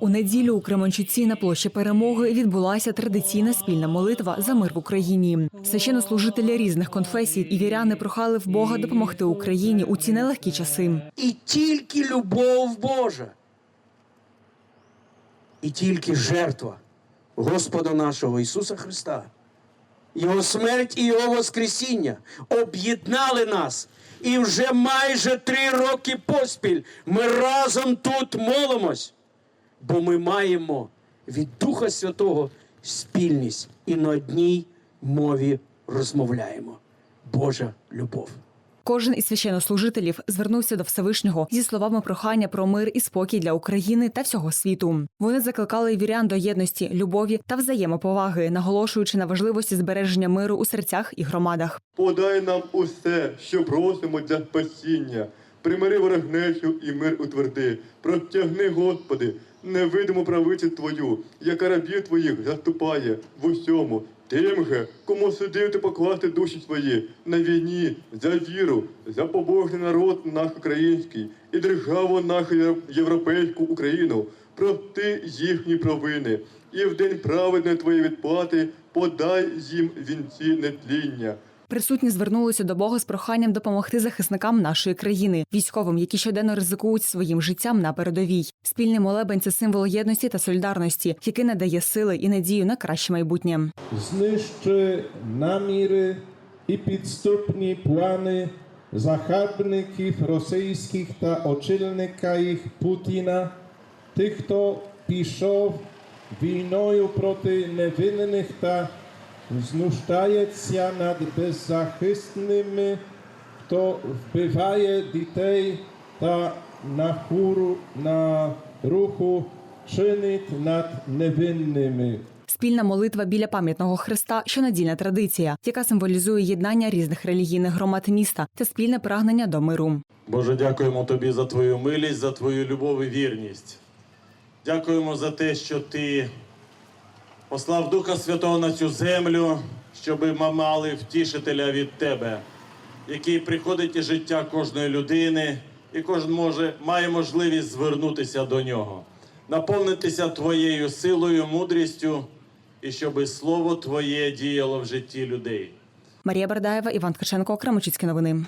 У неділю у Кременчуці на площі перемоги відбулася традиційна спільна молитва за мир в Україні. Священнослужителі різних конфесій і віряни прохали в Бога допомогти Україні у ці нелегкі часи. І тільки любов Божа. І тільки жертва Господа нашого Ісуса Христа. Його смерть і Його Воскресіння об'єднали нас. І вже майже три роки поспіль ми разом тут молимось, бо ми маємо від Духа Святого спільність і на одній мові розмовляємо. Божа любов. Кожен із священнослужителів звернувся до Всевишнього зі словами прохання про мир і спокій для України та всього світу. Вони закликали вірян до єдності, любові та взаємоповаги, наголошуючи на важливості збереження миру у серцях і громадах. Подай нам усе, що просимо для спасіння. Примири ворогнечу і мир утверди. Протягни, Господи, невидиму правицю Твою, яка рабів Твоїх заступає в усьому. Тим же, кому судив ти покласти душі свої на війні за віру, за побожний народ наш український і державу нашу європейську Україну, прости їхні провини, і в день праведної твоєї відплати подай їм вінці нетління. Присутні звернулися до Бога з проханням допомогти захисникам нашої країни, військовим, які щоденно ризикують своїм життям на передовій. Спільний молебень це символ єдності та солідарності, який надає сили і надію на краще майбутнє. знищи наміри і підступні плани захабників російських та очільника їх Путіна, тих, хто пішов війною проти невинних та знущається над беззахисними, хто вбиває дітей та на хуру на руху чинить над невинними. Спільна молитва біля пам'ятного хреста щонедільна традиція, яка символізує єднання різних релігійних громад міста та спільне прагнення до миру. Боже, дякуємо тобі за твою милість, за твою любов і вірність. Дякуємо за те, що ти послав Духа Святого на цю землю, щоб ми мали втішителя від тебе, який приходить із життя кожної людини, і кожен може, має можливість звернутися до нього, наповнитися твоєю силою, мудрістю, і щоб слово Твоє діяло в житті людей. Марія Бардаєва, Іван Ткаченко, Крамочицькі новини.